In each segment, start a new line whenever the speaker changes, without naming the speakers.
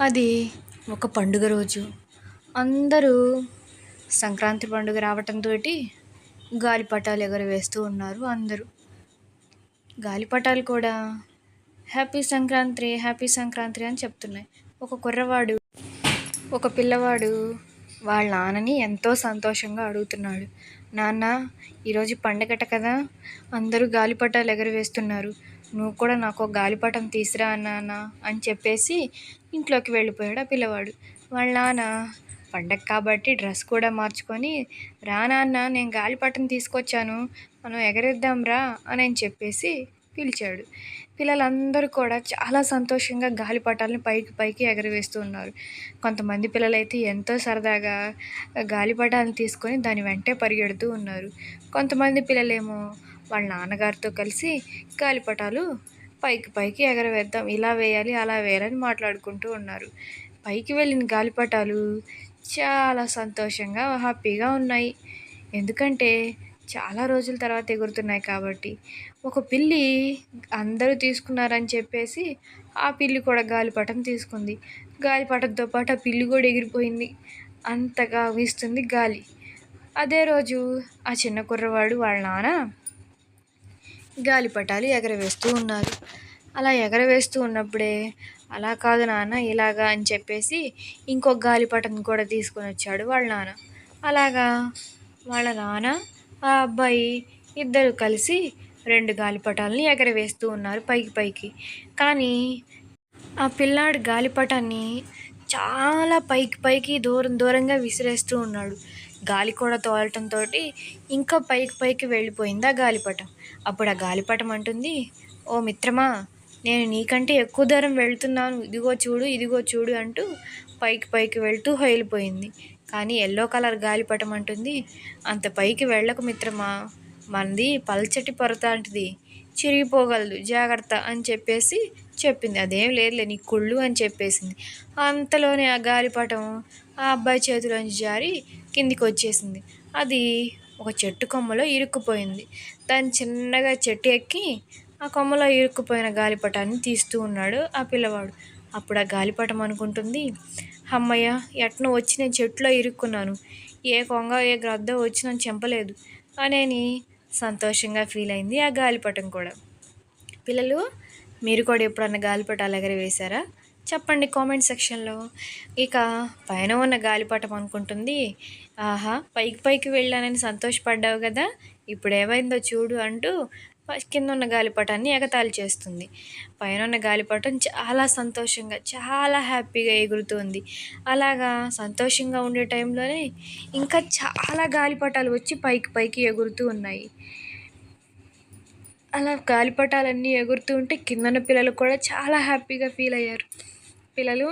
అది ఒక పండుగ రోజు. అందరూ సంక్రాంతి పండుగ రావటంతో గాలిపటాలు ఎగరవేస్తూ ఉన్నారు అందరూ. గాలిపటాలు కూడా హ్యాపీ సంక్రాంతి హ్యాపీ సంక్రాంతి అని చెప్తున్నాయి. ఒక కుర్రవాడు ఒక పిల్లవాడు వాళ్ళ నాన్నని ఎంతో సంతోషంగా అడుగుతున్నాడు. నాన్న ఈరోజు పండగట కదా? అందరూ గాలిపటాలు ఎగరవేస్తున్నారు. నువ్వు కూడా నాకు ఒక గాలిపటం తీసురా నాన్న అని చెప్పేసి ఇంట్లోకి వెళ్ళిపోయాడు ఆ పిల్లవాడు. వాళ్ళ నాన్న పండగ కాబట్టి డ్రెస్ కూడా మార్చుకొని రా నాన్న నేను గాలిపటం తీసుకొచ్చాను. మనం ఎగరేద్దాం రా అని చెప్పేసి పిలిచాడు. పిల్లలందరూ కూడా చాలా సంతోషంగా గాలిపటాలని పైకి పైకి ఎగరవేస్తూ ఉన్నారు. కొంతమంది పిల్లలైతే ఎంతో సరదాగా గాలిపటాలను తీసుకొని దాని వెంటే పరిగెడుతూ ఉన్నారు. కొంతమంది పిల్లలేమో వాళ్ళ నాన్నగారితో కలిసి గాలిపటాలు పైకి పైకి ఎగరవేద్దాం. ఇలా వేయాలి అలా వేయాలని మాట్లాడుకుంటూ ఉన్నారు. పైకి వెళ్ళిన గాలిపటాలు చాలా సంతోషంగా హ్యాపీగా ఉన్నాయి. ఎందుకంటే చాలా రోజుల తర్వాత ఎగురుతున్నాయి కాబట్టి. ఒక పిల్లి అందరూ తీసుకున్నారని చెప్పేసి ఆ పిల్లి కూడా గాలిపటం తీసుకుంది. గాలిపటంతో పాటు ఆ పిల్లి కూడా ఎగిరిపోయింది. అంతగా వీస్తుంది గాలి. అదే రోజు ఆ చిన్న కుర్రవాడు వాళ్ళ నాన్న గాలిపటాలు ఎగరవేస్తూ ఉన్నారు. అలా ఎగరవేస్తూ ఉన్నప్పుడే అలా కాదు నాన్న ఇలాగా అని చెప్పేసి ఇంకొక గాలిపటం కూడా తీసుకొని వచ్చాడు వాళ్ళ నాన్న. అలాగా వాళ్ళ నాన్న ఆ అబ్బాయి ఇద్దరు కలిసి రెండు గాలిపటాలని ఎగరవేస్తూ ఉన్నారు పైకి పైకి. కానీ ఆ పిల్లాడు గాలిపటాన్ని చాలా పైకి పైకి దూరం దూరంగా విసిరేస్తూ ఉన్నాడు. గాలి కూడా తోలటంతో ఇంకా పైకి పైకి వెళ్ళిపోయింది ఆ గాలిపటం. అప్పుడు ఆ గాలిపటం అంటుంది ఓ మిత్రమా నేను నీకంటే ఎక్కువ దూరం వెళ్తున్నాను. ఇదిగో చూడు ఇదిగో చూడు అంటూ పైకి పైకి వెళ్తూ హోయిలిపోయింది కానీ ఎల్లో కలర్ గాలిపటం అంటుంది అంత పైకి వెళ్ళకు మిత్రమా మనది పల్చటి పొరత అంటిది. చిరిగిపోగలదు జాగ్రత్త అని చెప్పేసి చెప్పింది. అదేం లేదులే నీ కుళ్ళు అని చెప్పేసింది. అంతలోనే ఆ గాలిపటం ఆ అబ్బాయి చేతిలోంచి జారి కిందికి వచ్చేసింది అది ఒక చెట్టు కొమ్మలో ఇరుక్కుపోయింది. దాన్ని చిన్నగా చెట్టు ఎక్కి ఆ కొమ్మలో ఇరుక్కుపోయిన గాలిపటాన్ని తీస్తూ ఉన్నాడు ఆ పిల్లవాడు. అప్పుడు ఆ గాలిపటం అనుకుంటుంది అమ్మయ్య ఎట్నో వచ్చి నేను చెట్టులో ఇరుక్కున్నాను. ఏ కొంగ ఏ గ్రద్ద వచ్చి నన్ను చెంపలేదు. అనేని సంతోషంగా ఫీల్ అయింది ఆ గాలిపటం కూడా. పిల్లలు మీరు కూడా ఎప్పుడన్నా గాలిపటాలు ఎగరవేశారా? చెప్పండి కామెంట్ సెక్షన్లో. ఇక పైన ఉన్న గాలిపటం అనుకుంటుంది. ఆహా పైకి పైకి వెళ్ళానని సంతోషపడ్డావు కదా ఇప్పుడు ఏమైందో చూడు అంటూ కింద ఉన్న గాలిపటాన్ని ఎగతాళి చేస్తుంది. పైన ఉన్న గాలిపటం చాలా సంతోషంగా చాలా హ్యాపీగా ఎగురుతుంది. అలాగా సంతోషంగా ఉండే టైంలోనే ఇంకా చాలా గాలిపటాలు వచ్చి పైకి పైకి ఎగురుతూ ఉన్నాయి. అలా గాలిపటాలన్నీ ఎగురుతూ ఉంటే కిందన్న పిల్లలు కూడా చాలా హ్యాపీగా ఫీల్ అయ్యారు. పిల్లలు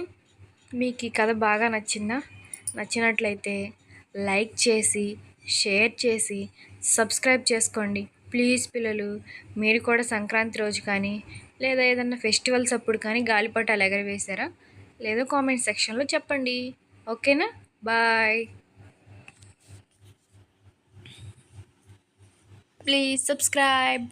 మీకు ఈ కథ బాగా నచ్చిందా? నచ్చినట్లయితే లైక్ చేసి షేర్ చేసి సబ్స్క్రైబ్ చేసుకోండి. ప్లీజ్ పిల్లలు మీరు కూడా సంక్రాంతి రోజు కానీ లేదా ఏదన్నా ఫెస్టివల్స్ అప్పుడు కానీ గాలిపటాలు ఎగరవేశారా లేదా కామెంట్ సెక్షన్లో చెప్పండి. ఓకేనా? బాయ్. Please subscribe.